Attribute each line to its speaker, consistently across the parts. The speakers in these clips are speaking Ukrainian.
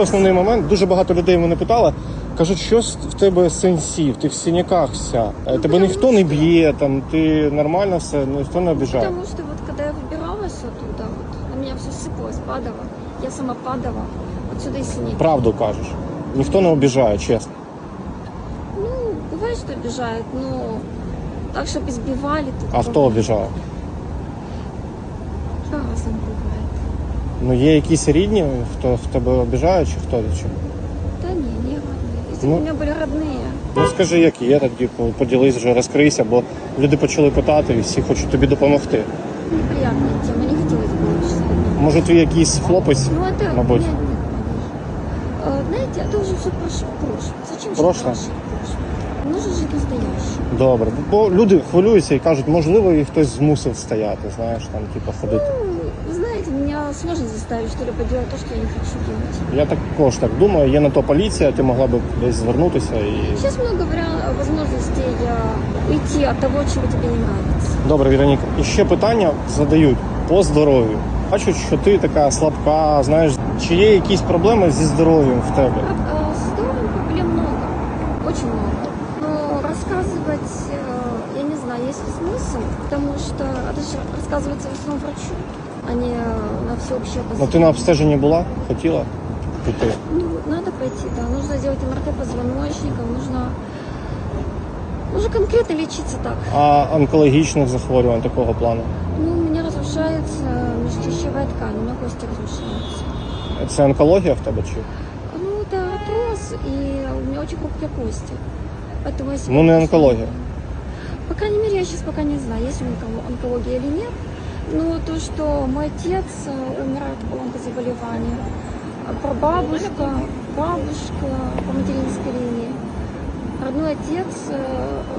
Speaker 1: Основний момент, дуже багато людей мене питали, кажуть, що ж в тебе сенсів, ти в синяках вся. Е, Тебе ніхто не б'є, там ти нормально все, ніхто не обіжає.
Speaker 2: Потому что вот когда я выбиралась оттуда, вот, на меня все сыпалось, падало. Я сама падала. Отсюда и синяки.
Speaker 1: Правду кажеш. Ніхто не обіжає, чесно.
Speaker 2: Ну, бывает, что обижают, но так, чтобы избивали, тут
Speaker 1: А хто обіжає? Ну є якісь рідні, хто в тебе обіжає, чи хто чи?
Speaker 2: Да не, не родные. Если
Speaker 1: Ну.
Speaker 2: бы у меня были родные,
Speaker 1: Ну скажи, як є, тоді поділись вже, розкрийся, бо люди почали питати і всі хочуть тобі допомогти.
Speaker 2: неприятная тема, не хотелось бы лучше сегодня.
Speaker 1: Може, твій якийсь хлопець,
Speaker 2: Ну, это...
Speaker 1: мабуть.
Speaker 2: Нет, нет, конечно. А, Знаете, это уже все прошло. прошлое. Зачем жить
Speaker 1: Прошлое?
Speaker 2: дальше? Прошлое. Нужно жить настоящим.
Speaker 1: Добре. Бо люди хвилюються і кажуть, можливо, їх хтось змусив стояти, знаєш, там, типу, ходити.
Speaker 2: Ну, вы знаете, меня сложно заставить что-либо делать то, что я не хочу делать.
Speaker 1: Я також так думаю, є на то поліція, ти могла б десь звернутися і.
Speaker 2: Сейчас много вариантов, возможностей э, уйти от того, чего тебе не нравится.
Speaker 1: Добре, Віроніка. І ще питання задають по здоров'ю. Бачать, що ти така слабка, знаєш, чи є якісь проблеми зі здоров'ям в тебе?
Speaker 2: А, С здоровьем проблем много, очень много. Но рассказывать, э, я не знаю, есть ли смысл, потому что это же рассказывается в основном врачу, а не э, на всеобщее
Speaker 1: Ну ти на
Speaker 2: обозрение.
Speaker 1: обстеженні була? Хотіла піти?
Speaker 2: Ну, надо пойти, да. Нужно сделать МРТ позвоночника, нужно, нужно конкретно лечиться так.
Speaker 1: А онкологічних захворювань такого плану?
Speaker 2: Ну, у меня разрушается межчищевая ткань, у меня кости разрушаются.
Speaker 1: Це онкологія в тебе чи?
Speaker 2: Ну, это артроз, и у меня очень хрупкие кости. Поэтому я себя
Speaker 1: Ну, не
Speaker 2: очень-
Speaker 1: онкология.
Speaker 2: По крайней мере, я сейчас пока не знаю, есть у меня онко- онкология или нет. Но то, что мой отец э, умер от онкозаболевания, а прабабушка, бабушка по материнской линии, родной отец, э,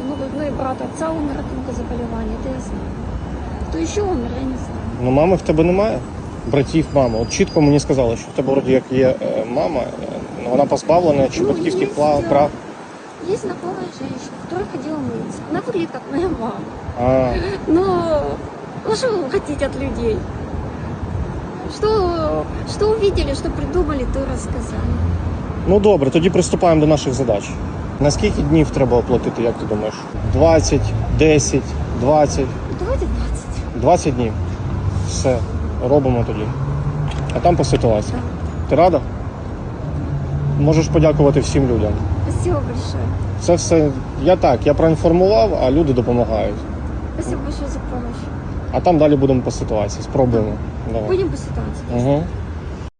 Speaker 2: ну, родной брат отца умер от онкозаболевания, это я знаю. Кто еще умер, я не знаю.
Speaker 1: Ну, мами в тебе немає? Братів, мами. От чітко мені сказали, що в тебе вроді як є е, мама, е, ну, вона позбавлена чи
Speaker 2: Ну,
Speaker 1: батьківських
Speaker 2: є,
Speaker 1: пла-
Speaker 2: є.
Speaker 1: прав.
Speaker 2: Есть знакомая женщина, которая ходила мыться. Она выглядит как моя мама.
Speaker 1: А,
Speaker 2: Но ну что вы хотите от людей? Что, что увидели, что придумали, то рассказали.
Speaker 1: ну добре, тоді приступаємо до наших задач. На скільки днів треба оплатити, як ти думаєш? 20, 10, 20,
Speaker 2: Давайте 20.
Speaker 1: 20 днів. Все, робимо тоді. А там по ситуації. Ти рада? Можеш подякувати всім людям.
Speaker 2: Спасибо большое.
Speaker 1: Це все. Я так, я проінформував, а люди допомагають.
Speaker 2: Спасибо большое за помощь.
Speaker 1: А там далі будемо по ситуації. Спробуємо. Давай.
Speaker 2: Будем по ситуації.
Speaker 1: Угу.